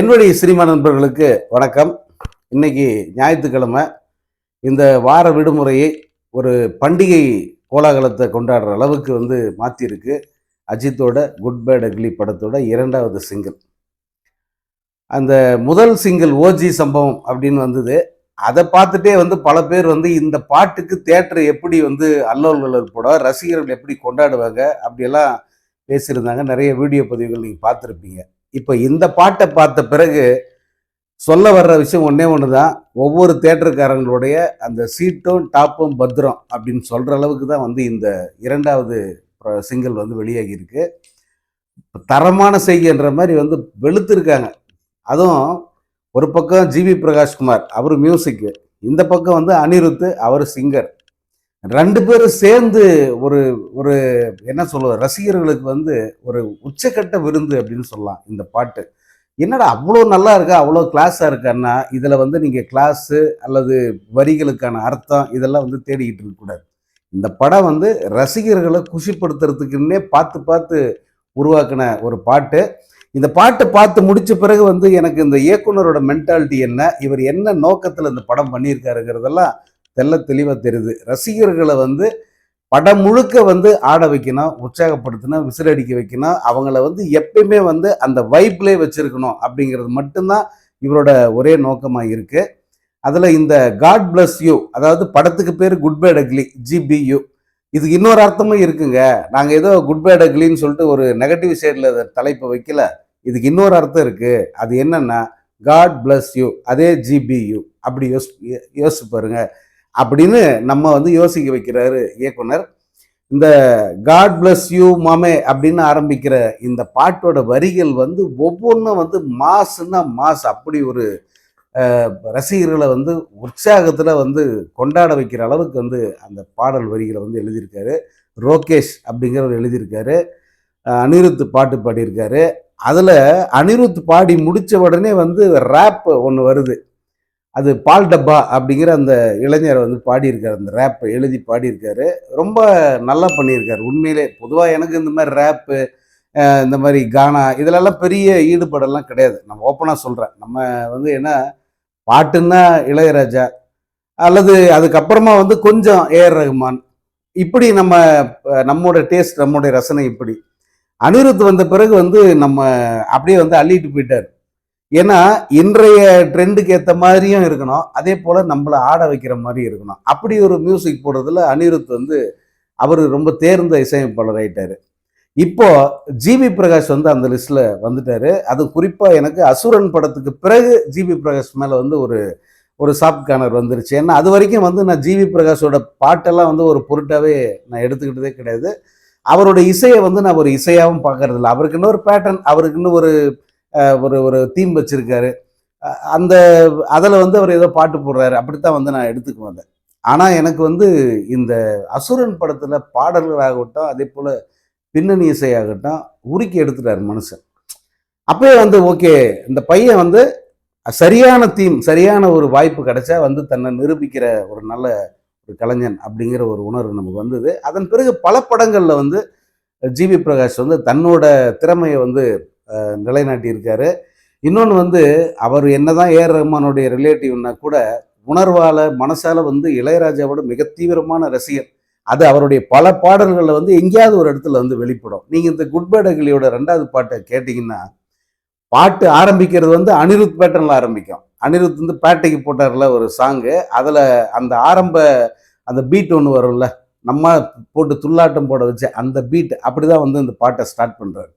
என்னுடைய சினிமா நண்பர்களுக்கு வணக்கம். இன்னைக்கு ஞாயிற்றுக்கிழமை. இந்த வார விடுமுறையை ஒரு பண்டிகை கோலாகலத்தை கொண்டாடுற அளவுக்கு வந்து மாற்றிருக்கு அஜித்தோட குட் பேட் அக்லி படத்தோட இரண்டாவது சிங்கிள். அந்த முதல் சிங்கிள் ஓஜி சம்பவம் அப்படின்னு வந்தது. அதை பார்த்துட்டே வந்து பல பேர் வந்து இந்த பாட்டுக்கு தேட்டர் எப்படி வந்து அல்லோல் போட ரசிகர்கள் எப்படி கொண்டாடுவாங்க அப்படியெல்லாம் பேசியிருந்தாங்க. நிறைய வீடியோ பதிவுகள் நீங்கள் பார்த்துருப்பீங்க. இப்போ இந்த பாட்டை பார்த்த பிறகு சொல்ல வர்ற விஷயம் ஒன்றே ஒன்று தான் ஒவ்வொரு தேட்டருக்காரங்களுடைய அந்த சீட்டும் டாப்பும் பத்திரம் அப்படின்னு சொல்கிற அளவுக்கு தான் வந்து இந்த இரண்டாவது சிங்கிள் வந்து வெளியாகி இருக்கு. தரமான செய்கின்ற மாதிரி வந்து வெளுத்திருக்காங்க. அதுவும் ஒரு பக்கம் ஜிவி பிரகாஷ்குமார் அவர் மியூசிக்கு இந்த பக்கம் வந்து அனிருத் அவர் சிங்கர் ரெண்டு பேரும் சேர்ந்து ஒரு ஒரு என்ன சொல்லுவது ரசிகர்களுக்கு வந்து ஒரு உச்சக்கட்ட விருந்து அப்படின்னு சொல்லலாம் இந்த பாட்டு. என்னடா அவ்வளோ நல்லா இருக்கா அவ்வளோ கிளாஸாக இருக்கான்னா இதில் வந்து நீங்கள் கிளாஸு அல்லது வரிகளுக்கான அர்த்தம் இதெல்லாம் வந்து தேடிக்கிட்டு இருக்கக்கூடாது இந்த படம் வந்து ரசிகர்களை குஷிப்படுத்துறதுக்குன்னே பார்த்து பார்த்து உருவாக்கின ஒரு பாட்டு. இந்த பாட்டை பார்த்து முடித்த பிறகு வந்து எனக்கு இந்த இயக்குனரோட மென்டாலிட்டி என்ன இவர் என்ன நோக்கத்தில் இந்த படம் பண்ணியிருக்காருங்கிறதெல்லாம் தெல்ல தெளிவாக தெரியுது. ரசிகர்களை வந்து படம் முழுக்க வந்து ஆட வைக்கணும் உற்சாகப்படுத்தணும் விசிலடிக்க வைக்கணும். அவங்கள வந்து எப்பயுமே வந்து அந்த வைப்லேயே வச்சுருக்கணும் அப்படிங்கிறது மட்டும்தான் இவரோட ஒரே நோக்கமாக இருக்குது அதில் இந்த காட் பிளஸ் யூ அதாவது படத்துக்கு பேர் குட் பை டக்லி ஜிபியூ இதுக்கு இன்னொரு அர்த்தமும் இருக்குங்க. நாங்கள் ஏதோ குட் பை டக்லின்னு சொல்லிட்டு ஒரு நெகட்டிவ் சைடில் தலைப்பை வைக்கல. இதுக்கு இன்னொரு அர்த்தம் இருக்குது அது என்னென்னா காட் பிளஸ் யூ அதே ஜிபியூ அப்படி யோசி யோசிச்சு பாருங்கள் அப்படின்னு நம்ம வந்து யோசிக்க வைக்கிறாரு இயக்குனர். இந்த காட் பிளஸ் யூ மாமே அப்படின்னு ஆரம்பிக்கிற இந்த பாட்டோட வரிகள் வந்து ஒவ்வொன்றும் வந்து மாசுன்னா மாஸ் அப்படி ஒரு ரசிகர்களை வந்து உற்சாகத்தில் வந்து கொண்டாட வைக்கிற அளவுக்கு வந்து அந்த பாடல் வரிகளை வந்து எழுதியிருக்காரு. ரோகேஷ் அப்படிங்கிறவர் எழுதியிருக்காரு. அனிருத் பாட்டு பாடியிருக்காரு. அதில் அனிருத் பாடி முடித்த உடனே வந்து ரேப் ஒன்று வருது. அது பால் டப்பா அப்படிங்கிற அந்த இளைஞர் வந்து பாடியிருக்கார் அந்த ரேப்பை எழுதி பாடியிருக்காரு. ரொம்ப நல்லா பண்ணியிருக்காரு. உண்மையிலே பொதுவாக எனக்கு இந்த மாதிரி ரேப்பு இந்த மாதிரி கானா இதிலெல்லாம் பெரிய ஈடுபாடெல்லாம் கிடையாது. நம்ம ஓப்பனாக சொல்கிறேன் நம்ம வந்து என்ன பாட்டுன்னா இளையராஜா அல்லது அதுக்கப்புறமா வந்து கொஞ்சம் ஏஆர் ரஹ்மான் இப்படி நம்ம நம்மோட டேஸ்ட் நம்மளுடைய ரசனை இப்படி. அனிருத் வந்த பிறகு வந்து நம்ம அப்படியே வந்து அள்ளிட்டு போயிட்டார். ஏன்னா இன்றைய ட்ரெண்டுக்கு ஏற்ற மாதிரியும் இருக்கணும். அதே போல் நம்மளை ஆட வைக்கிற மாதிரி இருக்கணும். அப்படி ஒரு மியூசிக் போடுறதுல அனிருத் வந்து அவர் ரொம்ப தேர்ந்த இசையமைப்பாளர் ஆயிட்டாரு. இப்போ ஜிபி பிரகாஷ் வந்து அந்த லிஸ்ட்ல வந்துட்டாரு. அது குறிப்பாக எனக்கு அசுரன் படத்துக்கு பிறகு ஜிபி பிரகாஷ் மேலே வந்து ஒரு ஒரு சாஃப்ட் கார்னர் வந்துருச்சு. ஏன்னா அது வரைக்கும் வந்து நான் ஜிவி பிரகாஷோட பாட்டெல்லாம் வந்து ஒரு பொருட்டாவே நான் எடுத்துக்கிட்டதே கிடையாது. அவரோட இசையை வந்து நான் ஒரு இசையாகவும் பார்க்கறது இல்லை அவருக்கு இன்னொரு பேட்டர்ன் அவருக்கு இன்னும் ஒரு ஒரு ஒரு தீம் வச்சுருக்காரு. அந்த அதில் வந்து அவர் ஏதோ பாட்டு போடுறாரு. அப்படித்தான் வந்து நான் எடுத்துக்கு வந்தேன். ஆனால் எனக்கு வந்து இந்த அசுரன் படத்தில் பாடல்களாகட்டும் அதே போல் பின்னணி இசையாகட்டும் உருக்கி எடுத்துட்டார் மனுஷன். அப்பயே வந்து ஓகே இந்த பையன் வந்து சரியான தீம் சரியான ஒரு வாய்ப்பு கிடைச்சா வந்து தன்னை நிரூபிக்கிற ஒரு நல்ல ஒரு கலைஞன் அப்படிங்கிற ஒரு உணர்வு நமக்கு வந்தது. அதன் பிறகு பல படங்களில் வந்து ஜிவி பிரகாஷ் வந்து தன்னோட திறமையை வந்து நிலைநாட்டியிருக்காரு. இன்னொன்று வந்து அவர் என்னதான் ஏஆர் ரஹ்மானுடைய ரிலேட்டிவ்னா கூட உணர்வால் மனசால வந்து இளையராஜாவோட மிக தீவிரமான ரசிகர் அது அவருடைய பல பாடல்களில் வந்து எங்கேயாவது ஒரு இடத்துல வந்து வெளிப்படும். நீங்கள் இந்த குட் பேட் ரெண்டாவது பாட்டை கேட்டிங்கன்னா பாட்டு ஆரம்பிக்கிறது வந்து அனிருத் பேட்டர்னில் ஆரம்பிக்கும். அனிருத் வந்து பேட்டைக்கு போட்டார்ல ஒரு சாங்கு அதில் அந்த ஆரம்ப அந்த பீட் ஒன்று வரும்ல நம்ம போட்டு துள்ளாட்டம் போட வச்சு அந்த பீட் அப்படி தான் வந்து இந்த பாட்டை ஸ்டார்ட் பண்ணுறாரு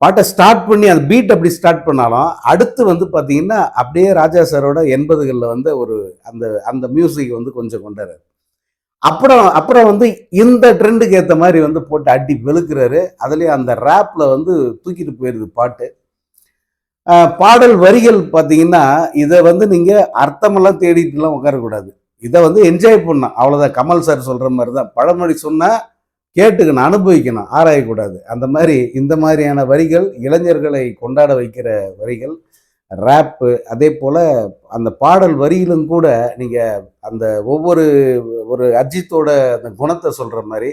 பாட்டை ஸ்டார்ட் பண்ணி அந்த பீட் அப்படி ஸ்டார்ட் பண்ணாலும் அடுத்து வந்து பார்த்தீங்கன்னா அப்படியே ராஜா சாரோட எண்பதுகளில் வந்து ஒரு அந்த அந்த மியூசிக் வந்து கொஞ்சம் கொண்டாரு அப்புறம் அப்புறம் வந்து இந்த ட்ரெண்டுக்கு ஏற்ற மாதிரி வந்து போட்டு அடி வெளுக்கிறாரு. அதுலேயும் அந்த ரேப்பில் வந்து தூக்கிட்டு போயிடுது பாட்டு. பாடல் வரிகள் பார்த்தீங்கன்னா இதை வந்து நீங்கள் அர்த்தமெல்லாம் தேடிட்டுலாம் உட்காரக்கூடாது. இதை வந்து என்ஜாய் பண்ணோம் அவ்வளோதான் கமல் சார் சொல்கிற மாதிரி தான் பழமொழி சொன்னால் கேட்டுக்கணும் அனுபவிக்கணும் ஆராயக்கூடாது. அந்த மாதிரி இந்த மாதிரியான வரிகள் இளைஞர்களை கொண்டாட வைக்கிற வரிகள் ரேப்பு அதே போல் அந்த பாடல் வரியிலும் கூட நீங்கள் அந்த ஒவ்வொரு ஒரு அஜித்தோட அந்த குணத்தை சொல்கிற மாதிரி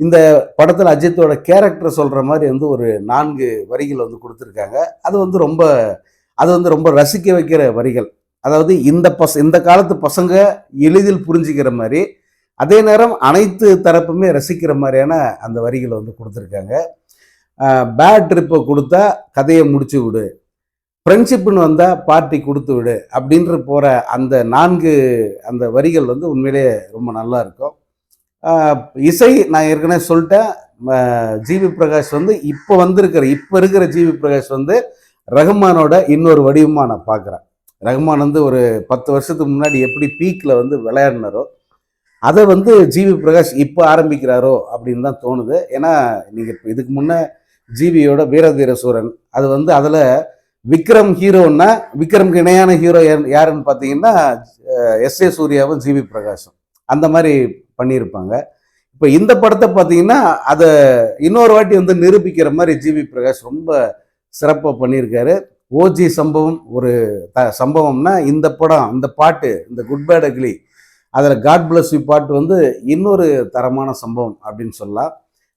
இந்த படத்தில் அஜித்தோட கேரக்டர் சொல்கிற மாதிரி வந்து ஒரு நான்கு வரிகள் வந்து கொடுத்துருக்காங்க. அது வந்து ரொம்ப அது வந்து ரொம்ப ரசிக்க வைக்கிற வரிகள். அதாவது இந்த பச இந்த காலத்து பசங்க எளிதில் புரிஞ்சுக்கிற மாதிரி அதே நேரம் அனைத்து தரப்புமே ரசிக்கிற மாதிரியான அந்த வரிகளை வந்து கொடுத்துருக்காங்க. பேட் ட்ரிப்பை கொடுத்தா கதையை முடிச்சு விடு. ஃப்ரெண்ட்ஷிப்புன்னு வந்தால் பார்ட்டி கொடுத்து விடு அப்படின்ற போகிற அந்த நான்கு அந்த வரிகள் வந்து உண்மையிலேயே ரொம்ப நல்லா இருக்கும். இசை நான் ஏற்கனவே சொல்லிட்டேன். ஜிவி பிரகாஷ் வந்து இப்போ வந்திருக்கிற இப்போ இருக்கிற ஜிவி பிரகாஷ் வந்து ரஹ்மானோட இன்னொரு வடிவமாக நான் பார்க்குறேன். ரஹ்மான் வந்து ஒரு பத்து வருஷத்துக்கு முன்னாடி எப்படி பீக்கில் வந்து விளையாடினாரோ அதை வந்து ஜிவி பிரகாஷ் இப்போ ஆரம்பிக்கிறாரோ அப்படின்னு தான் தோணுது. ஏன்னா நீங்கள் இப்போ இதுக்கு முன்னே ஜிவியோட வீரதீர சூரன் அது வந்து அதில் விக்ரம் ஹீரோன்னா விக்ரம்க்கு இணையான ஹீரோ யாருன்னு பார்த்தீங்கன்னா எஸ் ஏ சூர்யாவும் ஜிவி பிரகாஷும். அந்த மாதிரி பண்ணியிருப்பாங்க. இப்போ இந்த படத்தை பார்த்தீங்கன்னா அதை இன்னொரு வாட்டி வந்து நிரூபிக்கிற மாதிரி ஜிவி பிரகாஷ் ரொம்ப சிறப்பாக பண்ணியிருக்காரு. ஓஜி சம்பவம் ஒரு த சம்பவம்னா இந்த படம் இந்த பாட்டு இந்த குட் பேட் அக்லி அதில் காட் பிளஸ் யூ பாட்டு வந்து இன்னொரு தரமான சம்பவம் அப்படின்னு சொல்லலாம்.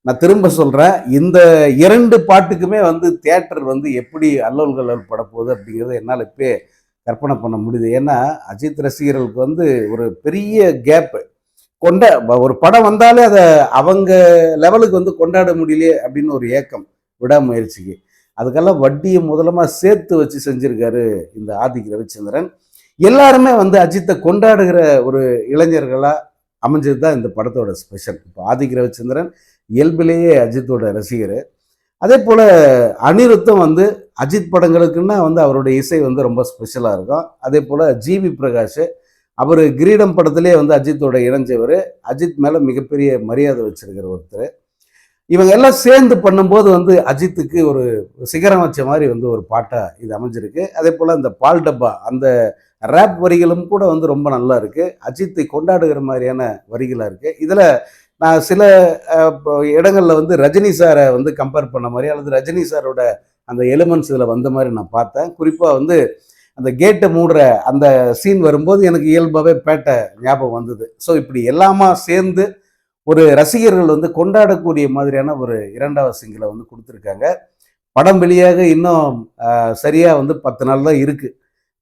நான் திரும்ப சொல்கிறேன் இந்த இரண்டு பாட்டுக்குமே வந்து தியேட்டர் வந்து எப்படி அல்லோல்கள் பட போகுது அப்படிங்கிறத என்னால் இப்போ கற்பனை பண்ண முடியுது. ஏன்னா அஜித் ரசிகர்களுக்கு வந்து ஒரு பெரிய கேப்பு கொண்ட ஒரு படம் வந்தாலே அதை அவங்க லெவலுக்கு வந்து கொண்டாட முடியலையே அப்படின்னு ஒரு ஏக்கம் விடாமுயற்சிக்கு. அதுக்கெல்லாம் வட்டியை முதலமாக சேர்த்து வச்சு செஞ்சுருக்காரு இந்த ஆதிக் ரவிச்சந்திரன். எல்லாருமே வந்து அஜித்தை கொண்டாடுகிற ஒரு இளைஞர்களாக அமைஞ்சது தான் இந்த படத்தோட ஸ்பெஷல் இப்போ ஆதிக் ரவிச்சந்திரன் இயல்பிலேயே அஜித்தோட ரசிகர். அதே போல் அனிருத்தம் வந்து அஜித் படங்களுக்குன்னா வந்து அவருடைய இசை வந்து ரொம்ப ஸ்பெஷலாக இருக்கும். அதே போல் ஜிவி பிரகாஷ் அவர் கிரீடம் படத்திலே வந்து அஜித்தோட இணைஞ்சவர். அஜித் மேலே மிகப்பெரிய மரியாதை வச்சிருக்கிற ஒருத்தர். இவங்க எல்லாம் சேர்ந்து பண்ணும்போது வந்து அஜித்துக்கு ஒரு சிகரம் வச்ச மாதிரி வந்து ஒரு பாட்டாக இது அமைஞ்சிருக்கு. அதே போல் அந்த பால் டப்பா அந்த ரேப் வரிகளும் கூட வந்து ரொம்ப நல்லா இருக்குது அஜித்தை கொண்டாடுகிற மாதிரியான வரிகளாக இருக்குது இதில் நான் சில இடங்களில் வந்து ரஜினி சாரை வந்து கம்பேர் பண்ண மாதிரி அல்லது ரஜினி சாரோட அந்த எலிமெண்ட்ஸ் இதில் வந்த மாதிரி நான் பார்த்தேன். குறிப்பாக வந்து அந்த கேட்டை மூடுற அந்த சீன் வரும்போது எனக்கு இயல்பாகவே பேட்டை ஞாபகம் வந்தது. ஸோ இப்படி எல்லாமா சேர்ந்து ஒரு ரசிகர்கள் வந்து கொண்டாடக்கூடிய மாதிரியான ஒரு இரண்டாவது சிங்கிளை வந்து கொடுத்துருக்காங்க. படம் வெளியாக இன்னும் சரியாக வந்து பத்து நாள் தான் இருக்குது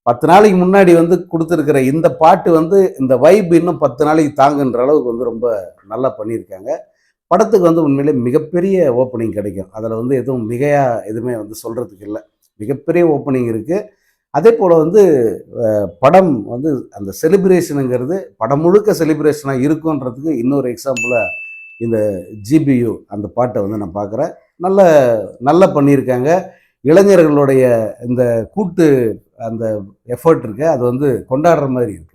பத்து நாளைக்கு முன்னாடி வந்து கொடுத்துருக்கிற இந்த பாட்டு வந்து இந்த வைப் இன்னும் பத்து நாளைக்கு தாங்குன்ற அளவுக்கு வந்து ரொம்ப நல்லா பண்ணியிருக்காங்க. படத்துக்கு வந்து உண்மையிலே மிகப்பெரிய ஓப்பனிங் கிடைக்கும். அதில் வந்து எதுவும் மிகையாக எதுவுமே வந்து சொல்கிறதுக்கு இல்லை. மிகப்பெரிய ஓப்பனிங் இருக்குது அதே போல் வந்து படம் வந்து அந்த செலிப்ரேஷனுங்கிறது படம் முழுக்க செலிப்ரேஷனாக இருக்குன்றதுக்கு இன்னொரு எக்ஸாம்பிளாக இந்த ஜிபியு அந்த பாட்டை வந்து நான் பார்க்குறேன். நல்ல நல்லா பண்ணியிருக்காங்க. இளைஞர்களுடைய இந்த கூட்டு அந்த எஃபர்ட் இருக்கு. அது வந்து கொண்டாடுற மாதிரி இருக்கு.